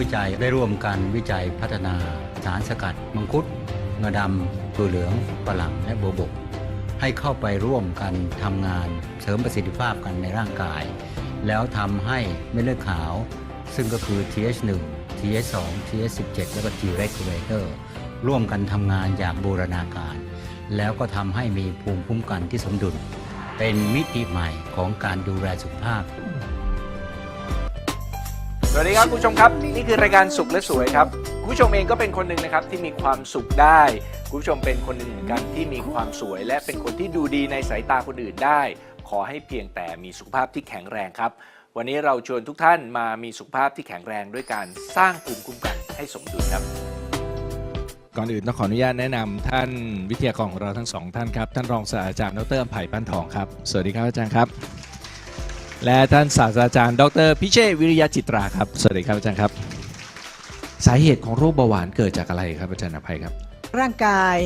วิจัยได้ร่วมกันวิจัยพัฒนาสารสกัด มังคุดงาดำตัวเหลืองฝรั่งและโบวบก ให้เข้าไปร่วมกันทำงานเสริมประสิทธิภาพกันในร่างกาย แล้วทำให้เม็ดเลือดขาว ซึ่งก็คือ TH1 TH2 TH17 แล้วก็ T regulator ร่วมกันทำงานอย่างบูรณาการ แล้วก็ทำให้มีภูมิคุ้มกันที่สมดุล เป็นมิติใหม่ของการดูแลสุขภาพ วัสดีครับคุณผู้ชมครับ นี่คือรายการสุขและสวยครับคุณผู้ชมเองก็เป็นคนหนึ่งนะครับที่มีความสุขได้คุณผู้ชมเป็นคนหนึ่งเหมือนกันที่มีความสวย และเป็นคนที่ดูดีในสายตาคนอื่นได้ ขอให้เพียงแต่มีสุขภาพที่แข็งแรงครับ วันนี้เราชวนทุกท่านมามีสุขภาพที่แข็งแรงด้วยการสร้างภูมิคุ้มกันให้สมดุลครับ ก่อนอื่นต้องขออนุญาตแนะนำท่านวิทยากรของเราทั้งสองท่านครับ ท่านรองศาสตราจารย์ดรอภัยปั้นทองครับ สวัสดีครับอาจารย์ครับ และท่านศาสตราจารย์ ดร พิเชษฐ์วิริยะจิตราครับ สวัสดีครับอาจารย์ครับ สาเหตุของโรคเบาหวานเกิดจากอะไรครับอาจารย์อภัยครับ ร่างกาย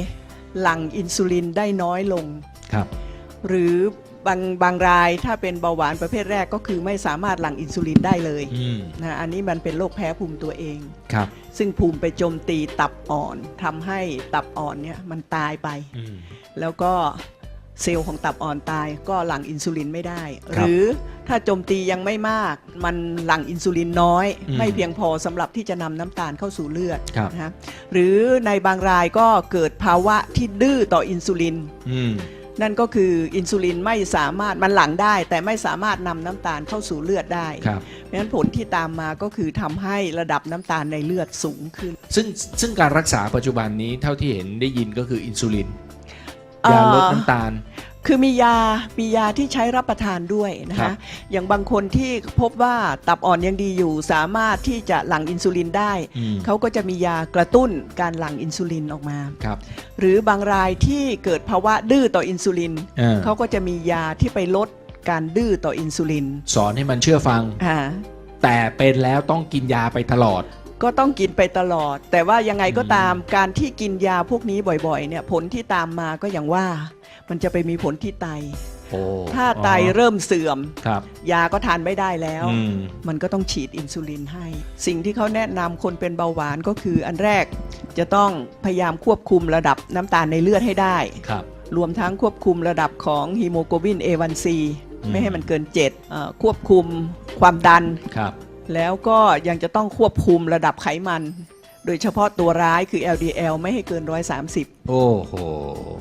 หลั่งอินซูลินได้น้อยลง ครับ หรือบางบางรายถ้าเป็นเบาหวานประเภทแรกก็คือไม่สามารถหลั่งอินซูลินได้เลยอืมนะอันนี้มันเป็นโรคแพ้ภูมิตัวเอง ครับซึ่งภูมิไปโจมตีตับอ่อนทำให้ตับอ่อนเนี่ยมันตายไป อืมแล้วก็ เซลล์ของตับอ่อนตายก็หลั่งอินซูลินไม่ได้คหรับรือถ้าโจมตียังไม่มาก มันหลั่งอินซูลินน้อย อืมไม่เพียงพอสำหรับที่จะนำน้ำตาลเข้าสู่เลือดครับ นะฮะหรือในบางรายก็เกิดภาวะที่ดื้อต่ออินซูลิน อืม นั่นก็คืออินซูลินไม่สามารถมันหลั่งได้ แต่ไม่สามารถนำน้ำตาลเข้าสู่เลือดได้ ครับ เพราะฉะนั้นผลที่ตามมาก็คือทำให้ระดับน้ำตาลในเลือดสูงขึ้น ซึ่งซึ่งการรักษาปัจจุบันนี้เท่าที่เห็นได้ยินก็คืออินซูลินเอ่อ ยาลดน้ำตาล คือมียา มียาที่ใช้รับประทานด้วยนะครัคะ บ อย่างบางคนที่พบว่าตับอ่อนยังดีอยู่ สามารถที่จะหลั่งอินซูลินได้ อืมเขาก็จะมียากระตุ้นการหลั่งอินซูลินออกมา ครับหรือบางรายที่เกิดภาวะดื้อต่ออินซูลิน เออเขาก็จะมียาที่ไปลดการดื้อต่ออินซูลินสอนให้มันเชื่อฟัง อ่าแต่เป็นแล้วต้องกินยาไปตลอด ก็ต้องกินไปตลอด แต่ว่ายังไงก็ตามการที่กินยาพวกนี้บ่อยๆ เนี่ยผลที่ตามมาก็อย่างว่า มันจะไปมีผลที่ไตโอ้ถ้าไตเริ่มเสื่อมครับยาก็ทานไม่ได้แล้วอืมมันก็ต้องฉีดอินซูลินให้ สิ่งที่เขาแนะนำคนเป็นเบาหวานก็คืออันแรกจะต้องพยายามควบคุมระดับน้ำตาลในเลือดให้ได้ครับรวมทั้งควบคุมระดับของฮีโมโกลบิน A1C อืมไม่ให้มันเกิน7เอ่อควบคุมความดันครับ แล้วก็ยังจะต้องควบคุมระดับไขมัน โดยเฉพาะตัวร้ายคือ LDL ไม่ให้เกิน 130 โอ้โห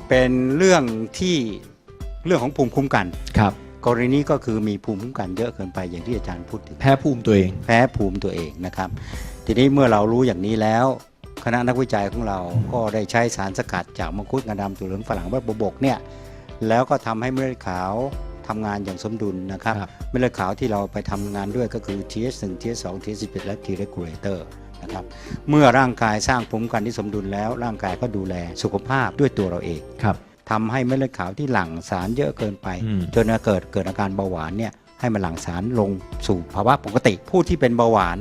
เป็นเรื่องที่เรื่องของภูมิคุ้มกัน ครับ กรณีนี้ก็คือมีภูมิคุ้มกันเยอะเกินไปอย่างที่อาจารย์พูดถึง แพ้ภูมิตัวเอง แพ้ภูมิตัวเองนะครับ ทีนี้เมื่อเรารู้อย่างนี้แล้ว คณะนักวิจัยของเราก็ได้ใช้สารสกัดจากมังคุดงาดำตัวเหลืองฝรั่งและบวบกเนี่ย แล้วก็ทำให้เม็ดเลือดขาว ทำงานอย่างสมดุลนะครับครับเม็ดเลือดขาวที่เราไปทำงานด้วยก็คือ TH1 TH2 TH11 และ T regulator นะครับเมื่อร่างกายสร้างภูมิคุ้มกันที่สมดุลแล้ว ร่างกายก็ดูแลสุขภาพด้วยตัวเราเองครับทำให้เม็ดเลือดขาวที่หลั่งสารเยอะเกินไปอืมจนเกิดเกิดอาการเบาหวานเนี่ยให้มันหลั่งสารลงสู่ภาวะปกติ ผู้ที่เป็นเบาหวาน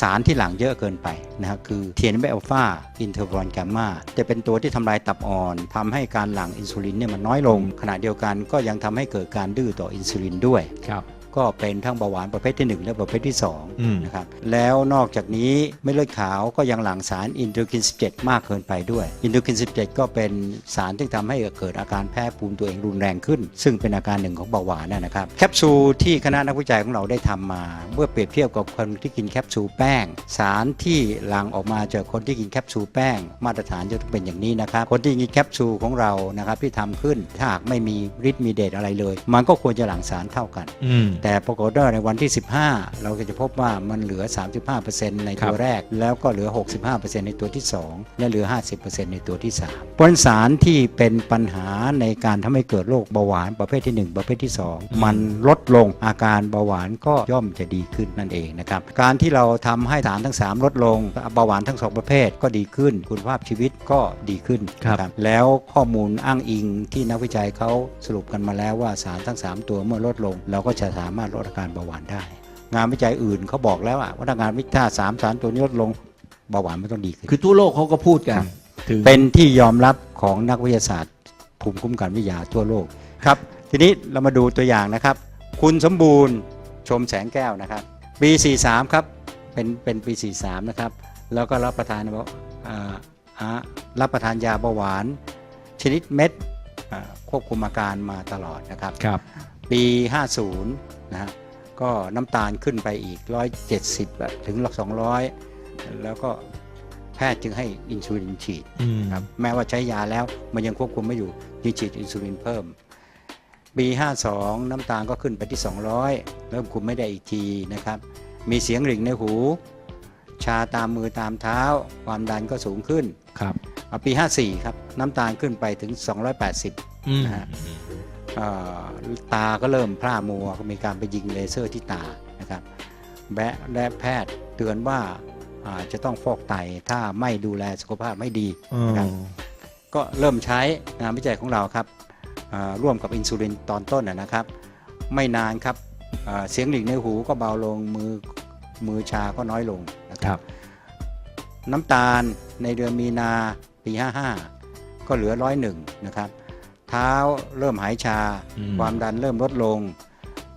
สารที่หลั่งเยอะเกินไปนะครับคือ TNF อัลฟาอินเทอร์บอนแกมมาจะเป็นตัวที่ทำลายตับอ่อนทำให้การหลั่งอินซูลินเนี่ยมันน้อยลง ขณะเดียวกันก็ยังทำให้เกิดการดื้อต่ออินซูลินด้วยครับ ก็เป็นทั้งเบาหวานประเภทที่ 1 และประเภทที่อืม2นะครับแล้วนอกจากนี้เม็ดเลือดขาวก็ยังหลั่งสารอินเทอร์คิน 17 มากเกินไปด้วย อินเทอร์คิน 17 ก็เป็นสารที่ทำให้เกิดอาการแพ้ภูมิตัวเองรุนแรงขึ้น ซึ่งเป็นอาการหนึ่งของเบาหวานนะนะครับแคปซูลที่คณะนักวิจัยของเราได้ทำมา เมื่อเปรียบเทียบกับคนที่กินแคปซูลแป้ง สารที่หลั่งออกมาจากคนที่กินแคปซูลแป้ง มาตรฐานจะต้องเป็นอย่างนี้นะครับคนที่กินแคปซูลของเรานะครับที่ทำขึ้นถ้าหากไม่มีฤทธิ์มีเดชอะไรเลย มันก็ควรจะหลั่งสารเท่ากันอืมแต่ปรากฏว่าในวันที่ 15 เราก็จะพบว่ามันเหลือ 35%ในครัตัวบแรก แล้วก็เหลือ 65%ในตัวที่ 2 และเหลือ 50%ในตัวที่3เพราะฉะนั้นสารที่เป็นปัญหาในการทำให้เกิดโรคเบาหวานประเภทที่ 1 ประเภทที่ 2 มันลดลงอาการเบาหวานก็ย่อมจะดีขึ้นนั่นเองนะครับการที่เราทำให้สารทั้ง 3 ลดลงเบาหวานทั้ง 2 ประเภทก็ดีขึ้น คุณภาพชีวิตก็ดีขึ้นครับนะแล้วข้อมูลอ้างอิงที่นักวิจัยเขาสรุปกันมาแล้วว่าสารทั้ง 3 ตัวเมื่อลดลง เราก็จะสามารถลดอาการเบาหวานได้ งานวิจัยอื่นเขาบอกแล้วอะว่าถ้างานวิจัยสามสารตัวนี้ลดลงเบาหวานไม่ต้องดีขึ้นคือทั่วโลกเขาก็พูดกันครับถึงเป็นที่ยอมรับของนักวิทยาศาสตร์ ภูมิคุ้มกันวิทยาทั่วโลกครับ ทีนี้เรามาดูตัวอย่างนะครับ คุณสมบูรณ์ชมแสงแก้วนะครับ ปี 43 ครับเป็นเป็นปี 43 นะครับ แล้วก็รับประทานอ่าอ่ารับประทานยาเบาหวาน ชนิดเม็ดอ่าควบคุมอาการมาตลอดนะครับครับ ปี 50 นะฮะก็น้ำตาลขึ้นไปอีก 170อะถึง 200 แล้วก็แพทย์จึงให้อินซูลินฉีดอืมครับแม้ว่าใช้ยาแล้วมันยังควบคุมไม่อยู่จึงฉีดอินซูลินเพิ่มปี52 น้ำตาลก็ขึ้นไปที่ 200 เริ่มคุมไม่ได้อีกทีนะครับ มีเสียงหริ่งในหู ชาตามมือตามเท้า ความดันก็สูงขึ้นครับเอาปี 54 ครับ น้ำตาลขึ้นไปถึง 280อืมนะฮะเอ่อ ตาก็เริ่มพร่ามัวก็มีการไปยิงเลเซอร์ที่ตานะครับแบะและแพทย์เตือนว่าอาจจะต้องฟอกไตถ้าไม่ดูแลสุขภาพไม่ดีครับก็เริ่มใช้งานวิจัยของเราครับอ่าร่วมกับอินซูลินตอนต้นนะนะครับ ไม่นานครับอ่าเสียงหลีกในหูก็เบาลงมือมือชาก็น้อยลงนะคครัรับบน้ำตาลในเดือนมีนาปี 55 ก็เหลือร้อยหนึ่งนะครับ เท้าเริ่มหายชาอืมความดันเริ่มลดลง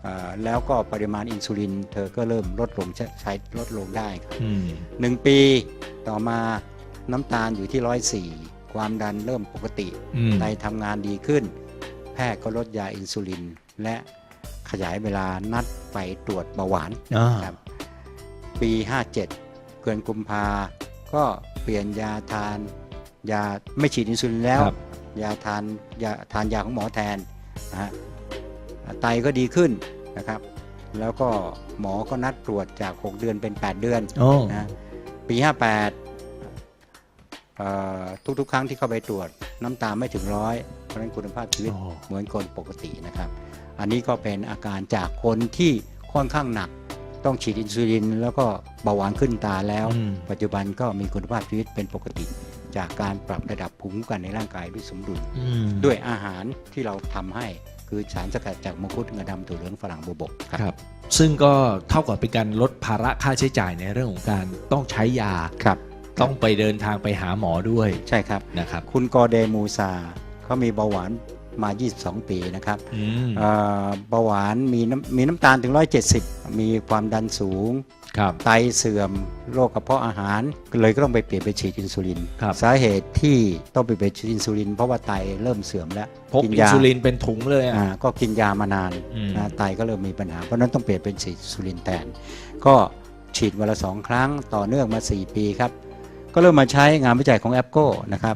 อ่าแล้วก็ปริมาณอินซูลิน เธอก็เริ่มลดลงใช้ใช้ลดลงได้ครับอืมหนึ่งปีต่อมาน้ำตาลอยู่ที่ร้อยสี่ความดันเริ่มปกติอืมไตทำงานดีขึ้น แพทย์ก็ลดยาอินซูลิน และขยายเวลานัดไปตรวจเบาหวานอ่าครับปี 57เกินกุมภาก็เปลี่ยนยาทาน ยาไม่ฉีดอินซูลินแล้วครับ ยาทานยาทานยาของหมอแทนนะฮะไตก็ดีขึ้นนะครับ แล้วก็หมอก็นัดตรวจจาก 6 เดือนเป็น 8 เดือนโอ้นะปี 58เอ่อทุกๆ ครั้งที่เข้าไปตรวจน้ำตาลไม่ถึงร้อยเพราะฉะนั้นคุณภาพชีวิตโอ้เหมือนคนปกตินะครับ อันนี้ก็เป็นอาการจากคนที่ค่อนข้างหนักต้องฉีดอินซูลิน แล้วก็เบาหวานขึ้นตาแล้วอืมปัจจุบันก็มีคุณภาพชีวิตเป็นปกติ จากการปรับระดับภูมิคุ้มกันในร่างกายด้วยสมดุลอืมด้วยอาหารที่เราทำให้คือสารสกัดจากมังคุดงาดำถั่วเหลืองฝรั่งบวบกครับครับ ซึ่งก็เท่ากับเป็นการลดภาระค่าใช้จ่ายในเรื่องของการต้องใช้ยาครับ ต้องไปเดินทางไปหาหมอด้วยใช่ครับนะครับ คุณกอเดมูซาเขามีเบาหวาน มา 22 ปีนะครับอืมเอ่อเบาหวานมีน้ำมีน้ำตาลถึง 170 มีความดันสูงครับไตเสื่อมโรคกระเพาะอาหารก็เลยก็ต้องไปเปลี่ยนไปฉีดอินซูลินครับสาเหตุที่ต้องไปเปลี่ยนฉีดอินซูลิน เพราะว่าไตเริ่มเสื่อมแล้วพกอินซูลินเป็นถุงเลยอะอ่าก็กินยามานานอืมนะไตก็เริ่มมีปัญหา เพราะฉะนั้นต้องเปลี่ยนเป็นฉีดอินซูลินแทน ก็ฉีดวันละสองครั้งต่อเนื่องมา 4 ปีครับ ก็เริ่มมาใช้งานวิจัยของแอปโก้นะครับ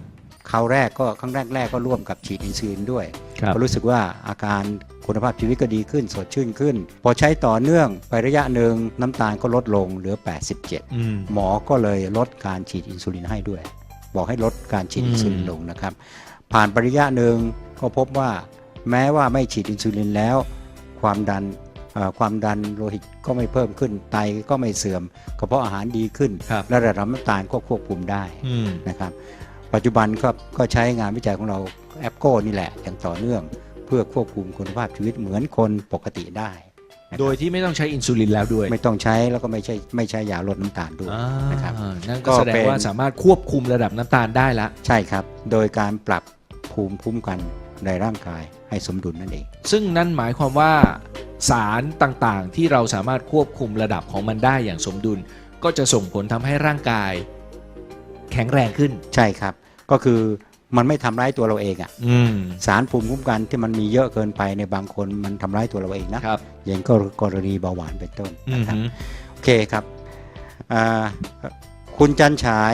คราวแรกก็ครั้งแรกแรกๆก็ร่วมกับฉีดอินซูลินด้วยครับก็รู้สึกว่าอาการคุณภาพชีวิตก็ดีขึ้นสดชื่นขึ้น พอใช้ต่อเนื่องไประยะหนึ่งน้ำตาลก็ลดลงเหลือ 87อืมหมอก็เลยลดการฉีดอินซูลินให้ด้วย บอกให้ลดการฉีดอินซูลินอืมลงนะครับ ผ่านไประยะหนึ่งก็พบว่าแม้ว่าไม่ฉีดอินซูลินแล้ว ความดันเอ่อความดันโลหิตก็ไม่เพิ่มขึ้น ไตก็ไม่เสื่อมกระเพาะอาหารดีขึ้นครับและระดับน้ำตาลก็ควบคุมได้อืมนะครับ ปัจจุบันก็ก็ใช้งานวิจัยของเราแอปโก้นี่แหละอย่างต่อเนื่อง เพื่อควบคุมคุณภาพชีวิตเหมือนคนปกติได้นะครับโดยที่ไม่ต้องใช้อินซูลินแล้วด้วย ไม่ต้องใช้แล้วก็ไม่ใช่ไม่ใช้ยาลดน้ำตาลด้วยอ่านะครับนั่นก็ก็แสดเป็งนว่าสามารถควบคุมระดับน้ำตาลได้ละ ใช่ครับ โดยการปรับภูมิคุ้มกันในร่างกายให้สมดุลนั่นเอง ซึ่งนั่นหมายความว่าสารต่างๆ ที่เราสามารถควบคุมระดับของมันได้อย่างสมดุล ก็จะส่งผลทำให้ร่างกาย แข็งแรงขึ้น ใช่ครับ ก็คือมันไม่ทำร้ายตัวเราเองอะอืมสารภูมิคุ้มกันที่มันมีเยอะเกินไปในบางคนมันทำร้ายตัวเราเองนะครับ อย่างก็กรณีเบาหวานเป็นต้นอืนะมครับ โอเคครับอ่าคุณจันฉาย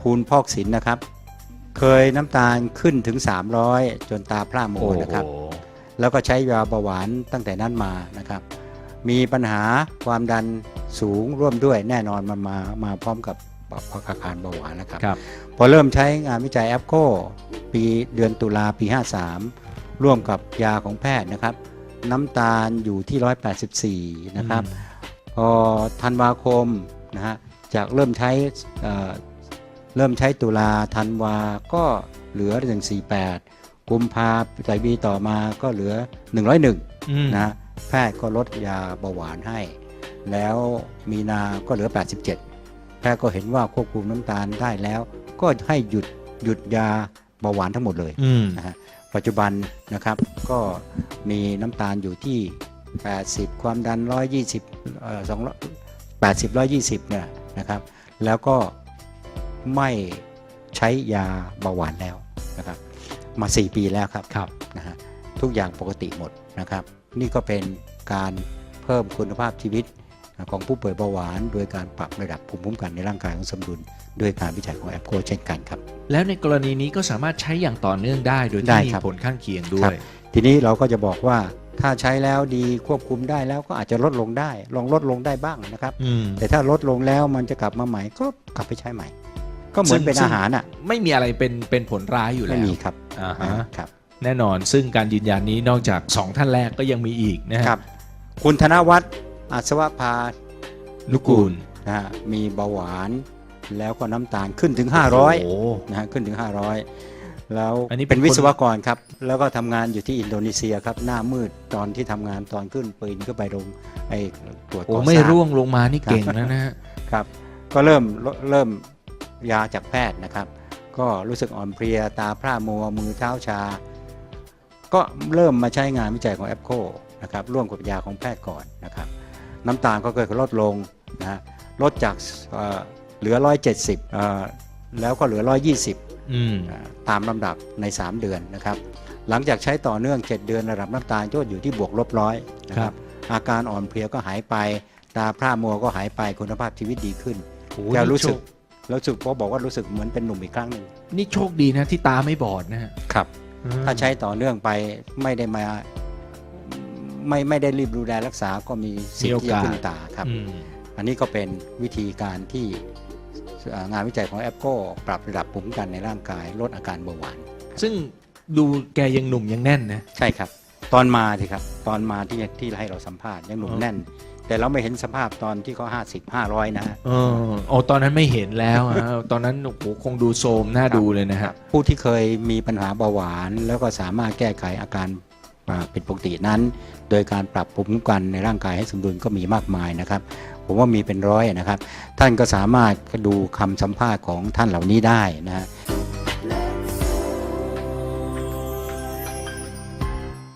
ภูลพอกสินนะครับ เคยน้ำตาลขึ้นถึง 300 จนตาพร่ามัโอ้วโหนะครับ แล้วก็ใช้ยาเบาหวานตั้งแต่นั้นมานะครับ มีปัญหาความดันสูงร่วมด้วยแน่นอนมันมามาพร้อมกับ อาการเบาหวานนะครับ ครับ พอเริ่มใช้งานวิจัยแอปโคปีเดือนตุลาปี 53 ร่วมกับยาของแพทย์นะครับ น้ำตาลอยู่ที่ 184 นะครับ พอธันวาคมนะฮะจากเริ่มใช้เอ่อเริ่มใช้ตุลาธันวาก็เหลือ148 กุมภาใส่บีต่อมาก็เหลือ 101 อืมนะฮะแพทย์ก็ลดยาเบาหวานให้ แล้วมีนาก็เหลือ 87 แพทย์ก็เห็นว่าควบคุมน้ำตาลได้แล้ว ก็ให้หยุดหยุดยาเบาหวานทั้งหมดเลยอืมนะฮะปัจจุบันนะครับก็มีน้ำตาลอยู่ที่ 80 ความดัน 120เอ่อ2 80 120เนี่ยนะครับ แล้วก็ไม่ใช้ยาเบาหวานแล้วนะครับ มา 4 ปีแล้วครับครับนะฮะทุกอย่างปกติหมดนะครับ นี่ก็เป็นการเพิ่มคุณภาพชีวิต ของผู้ป่วยเบาหวาน โดยการปรับระดับภูมิคุ้มกันในร่างกายของสมดุลด้วยการวิจัยของแอปโกเช่นกันครับ แล้วในกรณีนี้ก็สามารถใช้อย่างต่อเนื่องได้ โดยได้ที่มีครับผลข้างเคียงด้ครัวยบทีนี้เราก็จะบอกว่าถ้าใช้แล้วดีควบคุมได้แล้วก็อาจจะลดลงได้ ลองลดลงได้บ้างนะครับอืมแต่ถ้าลดลงแล้วมันจะกลับมาใหม่ก็กลับไปใช้ใหม่ ก็เหมือนซึ่งเป็นซึ่งอาหารอะไม่มีอะไรเป็นเป็นผลร้ายอยู่แล้ไม่วมีครับอ่าฮะครับ แน่นอนซึ่งการยืนยันนี้นอกจาก 2 ท่านแรกก็ยังมีอีกนะฮะครับ คุณธนวัฒน์ อัศวภานุกูลนะฮะมีเบาหวานแล้วก็น้ำตาลขึ้นถึง โอ้ 500นะฮะขึ้นถึง 500 แล้วอันนี้เป็เป็นนคน วิศวกรครับ แล้วก็ทำงานอยู่ที่อินโดนีเซียครับ หน้ามืดตอนที่ทำงานตอนขึ้นปืนก็ไปลงไอ้ตรวจโอ้ก่อสร้าง ไม่ร่วงลงมานี่เก่งแล้วนะฮะ ครับก็เริ่มเริ่มยาจากแพทย์นะครับ ก็รู้สึกอ่อนเพลียตาพร่ามัวมือเท้าชา ก็เริ่มมาใช้งานวิจัยของแอปโคนะครับร่วมกับยาของแพทย์ก่อนนะครับ น้ำตาลก็เกิดลดลงนะฮะลดจากเอ่อเหลือ 170เอ่อแล้วก็เหลือ 120อืมอ่าตามลำดับใน 3 เดือนนะครับ หลังจากใช้ต่อเนื่อง 7 เดือนระดับน้ำตาลก็อยู่ที่บวกลบร้อยนะคครัรับบอาการอ่อนเพลียก็หายไป ตาพร่ามัวก็หายไปคุณภาพชีวิตดีขึ้นโอ้แกนี่รู้สึกโชครู้สึกพอบอกว่ารู้สึกเหมือนเป็นหนุ่มอีกครั้งหนึ่งนี่โชคดีนะที่ตาไม่บอดนะฮะครับ ถ้าใช้ต่อเนื่องไปไม่ได้มา ไม่ไม่ได้รีบดูแลรักษาก็มีสิทธิ์ที่จะขึ้นตาครับอืมอันนี้ก็เป็นวิธีการที่เอ่องานวิจัยของแอปโกปรับระดับภูมิคุ้มกันในร่างกายลดอาการเบาหวาน ซึ่งดูแกยังหนุ่มยังแน่นนะ ใช่ครับ ตอนมาสิครับ ตอนมาที่ที่ให้เราสัมภาษณ์ยังหนุ่มอ๋อแน่น แต่เราไม่เห็นสภาพตอนที่เขาห้าสิบห้าร้อยนะฮะเออโอ้ตอนนั้นไม่เห็นแล้วอะตอนนั้นโอ้โหคงดูโทรมน่าดูเลยนะฮะผู้ที่เคยมีปัญหาเบาหวาน แล้วก็สามารถแก้ไขอาการ เป็นปกตินั้น โดยการปรับภูมิคุ้มกันในร่างกายให้สมดุลก็มีมากมายนะครับ ผมว่ามีเป็นร้อยนะครับ ท่านก็สามารถดูคำสัมภาษณ์ของท่านเหล่านี้ได้นะฮะ